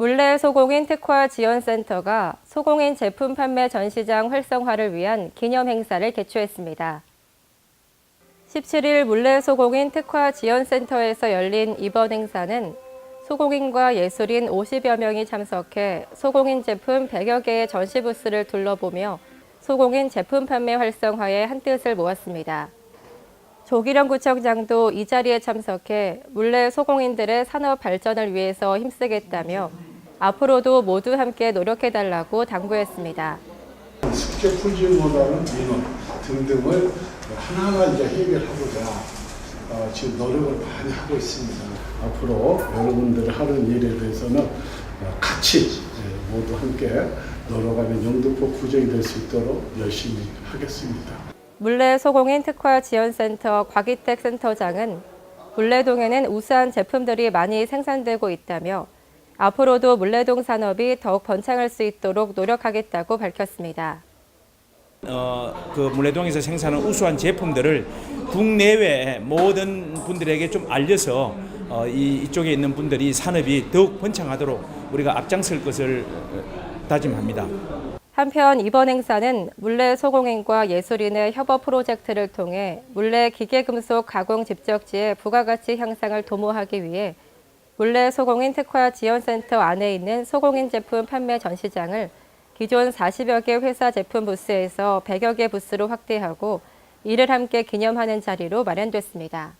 물레 소공인 특화 지원센터가 소공인 제품 판매 전시장 활성화를 위한 기념 행사를 개최했습니다. 17일 물레 소공인 특화 지원센터에서 열린 이번 행사는 소공인과 예술인 50여 명이 참석해 소공인 제품 100여 개의 전시 부스를 둘러보며 소공인 제품 판매 활성화에 한뜻을 모았습니다. 조기령 구청장도 이 자리에 참석해 물레 소공인들의 산업 발전을 위해서 힘쓰겠다며 앞으로도 모두 함께 노력해달라고 당부했습니다. 숙제 풀지보다는 민원 등등을 하나하나 이제 해결하고자 어, 지금 노력을 많이 하고 있습니다. 앞으로 여러분들 하는 일에 대해서는 어, 같이 예, 모두 함께 노력하는 영등포 구정이 될 수 있도록 열심히 하겠습니다. 물레 소공인 특화 지원센터 곽희택 센터장은 물레동에는 우수한 제품들이 많이 생산되고 있다며 앞으로도 물레동 산업이 더욱 번창할 수 있도록 노력하겠다고 밝혔습니다. 어, 그 물레동에서 생산한 우수한 제품들을 국내외 모든 분들에게 좀 알려서 어, 이, 이쪽에 있는 분들이 산업이 더욱 번창하도록 우리가 앞장설 것을 어, 다짐합니다. 한편 이번 행사는 물레 소공인과 예술인의 협업 프로젝트를 통해 물레 기계금속 가공 집적지의 부가가치 향상을 도모하기 위해 본래 소공인 특화 지원센터 안에 있는 소공인 제품 판매 전시장을 기존 40여 개 회사 제품 부스에서 100여 개 부스로 확대하고 이를 함께 기념하는 자리로 마련됐습니다.